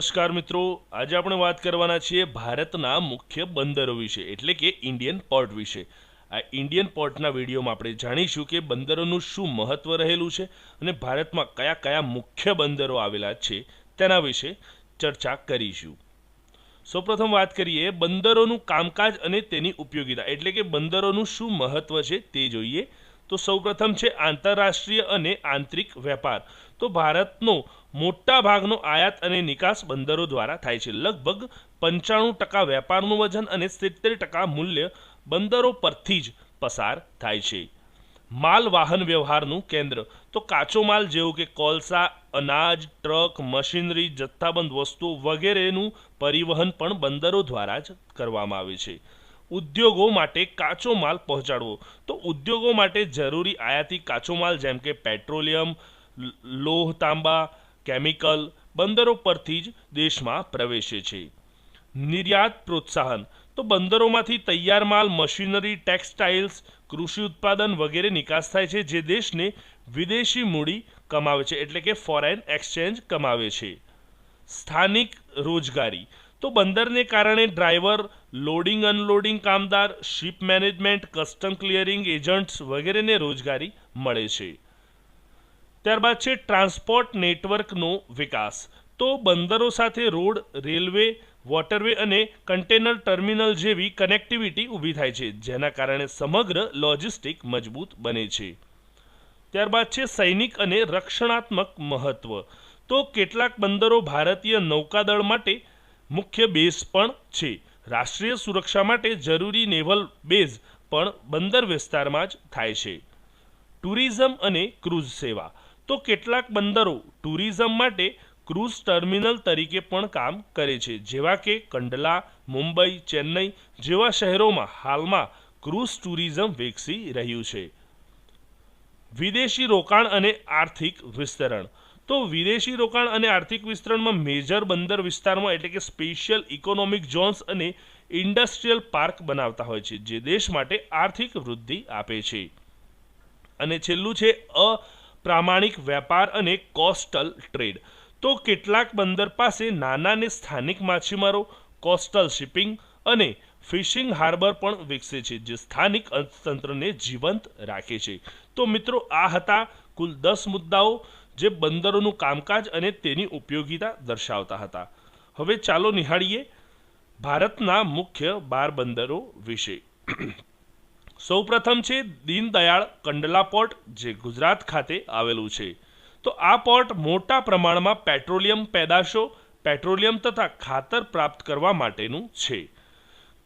નમસ્કાર મિત્રો. આજે આપણે વાત કરવાના છીએ ભારતના મુખ્ય બંદરો વિશે, એટલે કે ઇન્ડિયન પોર્ટ વિશે. આ ઇન્ડિયન પોર્ટના વિડીયોમાં આપણે જાણીશું કે બંદરોનું શું મહત્વ રહેલું છે અને ભારતમાં કયા કયા મુખ્ય બંદરો આવેલા છે તેના વિશે ચર્ચા કરીશું. સૌપ્રથમ વાત કરીએ, બંદરોનું કામકાજ અને તેની ઉપયોગિતા, એટલે કે બંદરોનું શું મહત્વ છે તે જોઈએ. તો સૌપ્રથમ છે આંતરરાષ્ટ્રીય અને આંતરિક વેપાર. તો ભારતનો મોટા ભાગનો આયાત અને નિકાસ બંદરો દ્વારા થાય છે. લગભગ પંચાણું ટકા વેપારનું વજન અને સિત્તેર ટકા મૂલ્ય બંદરો પરથી જ પસાર થાય છે. માલ વાહન વ્યવહારનું કેન્દ્ર. તો કાચો માલ જેવું કે કોલસા, અનાજ, ટ્રક, મશીનરી, જથ્થાબંધ વસ્તુઓ વગેરેનું પરિવહન પણ બંદરો દ્વારા જ કરવામાં આવે છે. ઉદ્યોગો માટે કાચો માલ પહોંચાડવો. તો ઉદ્યોગો માટે જરૂરી આયાતી કાચો માલ જેમ કે પેટ્રોલિયમ, લોહ તાંબા, કેમિકલ બંદરો પરથી જ દેશમાં પ્રવેશે છે. નિર્યાત પ્રોત્સાહન. તો બંદરોમાંથી તૈયાર માલ, મશીનરી, ટેક્સટાઇલ્સ, કૃષિ ઉત્પાદન વગેરે નિકાસ થાય છે, જે દેશને વિદેશી મૂડી કમાવે છે, એટલે કે ફોરેન એક્સચેન્જ કમાવે છે. સ્થાનિક રોજગારી. તો બંદરને કારણે ડ્રાઈવર, લોડિંગ, અનલોડિંગ કામદાર, ship management, custom clearing agents વગેરેને રોજગારી મળે છે. ત્યારબાદ છે ટ્રાન્સપોર્ટ નેટવર્કનો વિકાસ. તો બંદરો સાથે રોડ, રેલવે, વોટરવે અને કન્ટેનર ટર્મિનલ જેવી કનેક્ટિવિટી ઊભી થાય છે, જેના કારણે સમગ્ર લોજિસ્ટિક મજબૂત બને છે. ત્યારબાદ છે સૈનિક અને રક્ષણાત્મક મહત્વ. તો કેટલાક બંદરો ભારતીય નૌકાદળ માટે મુખ્ય બેઝ પણ છે. રાષ્ટ્રીય સુરક્ષા માટે જરૂરી નેવલ બેઝ પણ બંદર વિસ્તારમાં જ થાય છે. ટુરિઝમ અને ક્રૂઝ સેવા. તો કેટલાક બંદરો ટુરિઝમ માટે ક્રૂઝ ટર્મિનલ તરીકે પણ કામ કરે છે. જેવા કે કંડલા, મુંબઈ, ચેન્નઈ જેવા શહેરોમાં હાલમાં ક્રૂઝ ટુરિઝમ વિકસી રહ્યું છે. વિદેશી રોકાણ અને આર્થિક વિસ્તરણ. તો વિદેશી રોકાણ અને આર્થિક વિસ્તરણમાં મેજર બંદર વિસ્તારમાં એટલે કે સ્પેશિયલ ઇકોનોમિક ઝોન્સ અને ઇન્ડસ્ટ્રીયલ પાર્ક બનાવતા હોય છે, જે દેશ માટે આર્થિક વૃદ્ધિ આપે છે. અને છેલ્લું છે અ પ્રામાણિક વેપાર અને કોસ્ટલ ટ્રેડ તો કેટલાક બંદર પાસે નાના અને સ્થાનિક માછીમારો કોસ્ટલ શિપિંગ અને ફિશિંગ હાર્બર પણ વિકસે છે, જે સ્થાનિક અર્થતંત્રને જીવંત રાખે છે. તો મિત્રો, આ હતા કુલ દસ મુદ્દાઓ. જે બંદરોનું કામકાજ અને તેની ઉપયોગિતા દર્શાવતા હતા. હવે ચાલો નિહાળીએ ભારતના મુખ્ય બાર બંદરો વિશે. સૌપ્રથમ છે દીનદયાળ કંડલા પોર્ટ, જે ગુજરાત ખાતે આવેલું છે. તો આ પોર્ટ મોટા પ્રમાણમાં પેટ્રોલિયમ પેદાશો, પેટ્રોલિયમ તથા ખાતર પ્રાપ્ત કરવા માટેનું છે.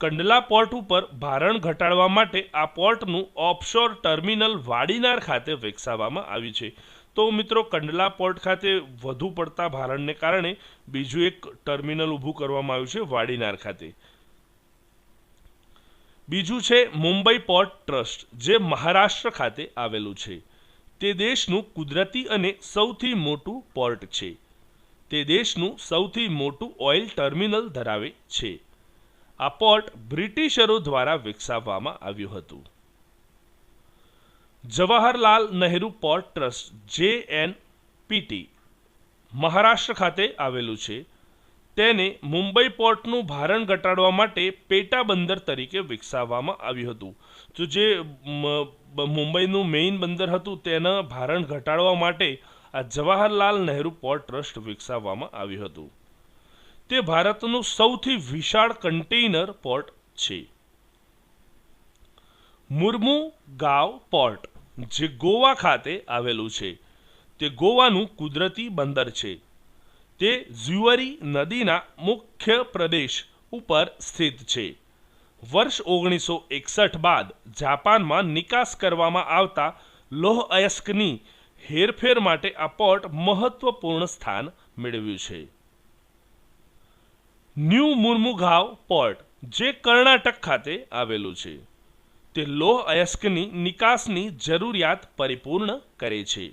કંડલા પોર્ટ ઉપર ભારણ ઘટાડવા માટે આ પોર્ટનું ઓફશોર ટર્મિનલ વાડીનાર ખાતે વિકસાવવામાં આવ્યું છે. તો મિત્રો કંડલા પોર્ટ ખાતે વધુ પડતા ભારણને કારણે બીજું એક ટર્મિનલ ઊભું કરવામાં આવ્યું છે વાડીનાર ખાતે. બીજું છે મુંબઈ પોર્ટ ટ્રસ્ટ, જે મહારાષ્ટ્ર ખાતે આવેલું છે. તે દેશનું કુદરતી અને સૌથી મોટું પોર્ટ છે. તે દેશનું સૌથી મોટું ઓઇલ ટર્મિનલ ધરાવે છે. આ પોર્ટ બ્રિટિશરો દ્વારા વિકસાવવામાં આવ્યું હતું. Jawaharlal Nehru port trust J N PT Maharashtra ખાતે આવેલું છે. તેને મુંબઈ પોર્ટનું ભારણ ઘટાડવા માટે પેટા બંદર તરીકે વિકસાવવામાં આવ્યું હતું. તો જે મુંબઈનું મેઇન બંદર હતું, તેના ભારણ ઘટાડવા માટે આ જવાહરલાલ નહેરુ પોર્ટ ટ્રસ્ટ વિકસાવવામાં આવ્યું હતું. તે ભારતનું સૌથી વિશાળ કન્ટેઇનર પોર્ટ છે. મુર્મુ ગાવ પોર્ટ. જે ગોવા ખાતે આવેલું છે. તે ગોવાનું કુદરતી બંદર છે. તે ઝ્યુઅરી નદીના મુખ્ય પ્રદેશ ઉપર સ્થિત છે. વર્ષ ઓગણીસો એકસઠ બાદ જાપાનમાં નિકાસ કરવામાં આવતા લોહ અયસ્કની હેરફેર માટે આ પોર્ટ મહત્વપૂર્ણ સ્થાન મેળવ્યું છે. ન્યૂ મુર્મુગાવ પોર્ટ, જે કર્ણાટક ખાતે આવેલું છે. તે લોહ અયસ્કની નિકાસની જરૂરિયાત પરિપૂર્ણ કરે છે.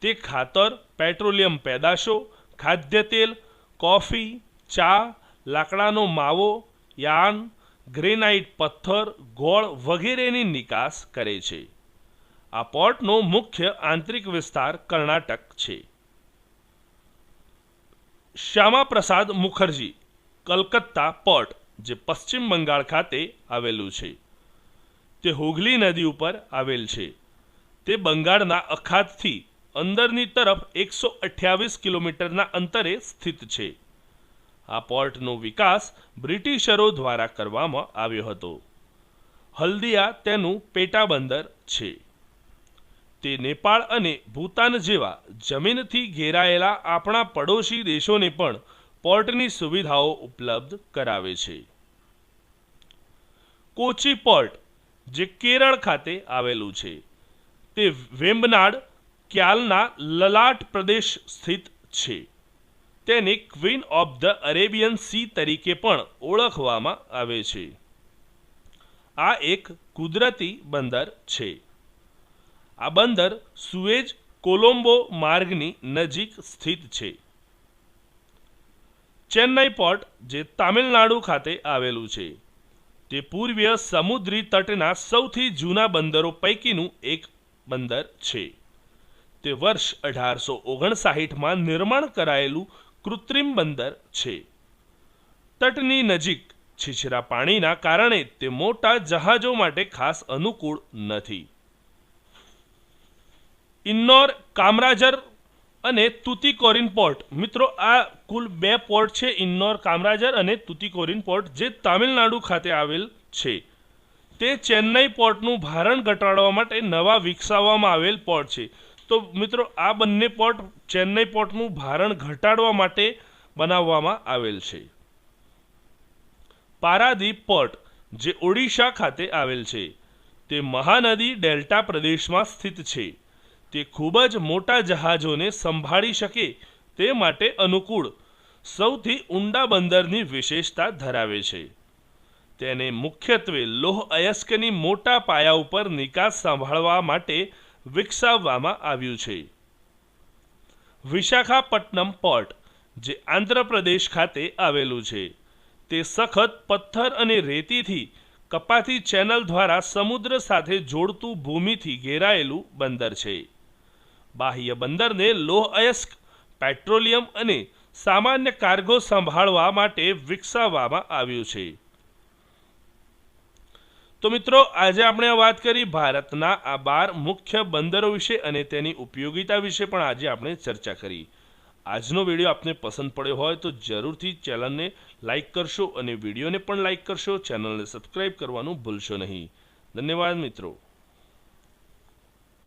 તે ખાતર, પેટ્રોલિયમ પેદાશો ખાદ્ય તેલ કોફી, ચા, લાકડાનો માવો, યાન, ગ્રેનાઇટ પથ્થર, ગોળ વગેરેની નિકાસ કરે છે. આ પોર્ટનો મુખ્ય આંતરિક વિસ્તાર કર્ણાટક છે. શ્યામા પ્રસાદ મુખર્જી, કલકત્તા પોર્ટ, જે પશ્ચિમ બંગાળ ખાતે આવેલું છે. તે હુગલી નદી ઉપર આવેલ છે. તે બંગાળના અખાતથી અંદરની તરફ એકસો અઠ્યાવીસ કિલોમીટરના અંતરે સ્થિત છે. આ પોર્ટનો વિકાસ બ્રિટિશરો દ્વારા કરવામાં આવ્યો હતો. હલ્દિયા તેનું પેટા બંદર છે. તે નેપાળ અને ભૂતાન જેવા જમીનથી ઘેરાયેલા આપણા પડોશી દેશોને પણ પોર્ટની સુવિધાઓ ઉપલબ્ધ કરાવે છે. કોચી પોર્ટ જે કેરળ ખાતે આવેલું છે. તે વેમ્બનાડ ક્યાલના લલાટ પ્રદેશ સ્થિત છે. તેને queen of the Arabian sea તરીકે પણ ઓળખવામાં આવે છે. આ એક કુદરતી બંદર છે. આ બંદર સુએજ કોલંબો માર્ગની નજીક સ્થિત છે. ચેન્નઈ પોર્ટ, જે તામિલનાડુ ખાતે આવેલું છે. તે પૂર્વીય સમુદ્રી તટના સૌથી જૂના બંદરો પૈકીનું એક બંદર છે. તે વર્ષ અઢારસો ઓગણસાહીઠમાં નિર્માણ કરાયેલું કૃત્રિમ બંદર છે. તટની નજીક છીછરા પાણીના કારણે તે મોટા જહાજો માટે ખાસ અનુકૂળ નથી. ઇન્નોર કામરાજર અને તુતિકોરિન પોર્ટ. મિત્રો, આ કુલ બે પોર્ટ છે, ઇન્નોર કામરાજર અને તુતિકોરિન પોર્ટ, જે તામિલનાડુ ખાતે આવેલ છે. તે ચેન્નઈ પોર્ટનું ભારણ ઘટાડવા માટે નવા વિકસાવવામાં આવેલ પોર્ટ છે. તો મિત્રો, આ બંને પોર્ટ ચેન્નઈ પોર્ટનું ભારણ ઘટાડવા માટે બનાવવામાં આવેલ છે. પારાદીપ પોર્ટ, જે ઓડિશા ખાતે આવેલ છે. તે મહાનદી ડેલ્ટા પ્રદેશમાં સ્થિત છે. તે ખૂબ જ મોટા જહાજોને સંભાળી શકે તે માટે અનુકૂળ, સૌથી ઊંડા બંદરની વિશેષતા ધરાવે છે. તેને મુખ્યત્વે લોહ અયસ્કની મોટા પાયા ઉપર નિકાસ સંભાળવા માટે વિકસાવવામાં આવ્યું છે. વિશાખાપટ્ટનમ પોર્ટ, જે આંધ્રપ્રદેશ ખાતે આવેલું છે, તે સખત પથ્થર અને રેતીથી કપાતી ચેનલ દ્વારા સમુદ્ર સાથે જોડતું ભૂમિથી ઘેરાયેલું બંદર છે. બાહ્ય બંદરને લોહ અયસ્ક પેટ્રોલિયમ અને સામાન્ય કાર્ગો સંભાળવા માટે વિકસાવવામાં આવ્યું છે. તો મિત્રો, આજે આપણે વાત કરી ભારતના આ બાર મુખ્ય બંદરો વિશે અને તેની ઉપયોગિતા વિશે પણ આજે આપણે ચર્ચા કરી. આજનો વીડિયો આપને પસંદ પડ્યો હોય તો જરૂરથી ચેનલને લાઇક કરશો અને વિડીયોને પણ લાઇક કરશો. ચેનલને સબસ્ક્રાઈબ કરવાનું ભૂલશો નહીં. ધન્યવાદ મિત્રો.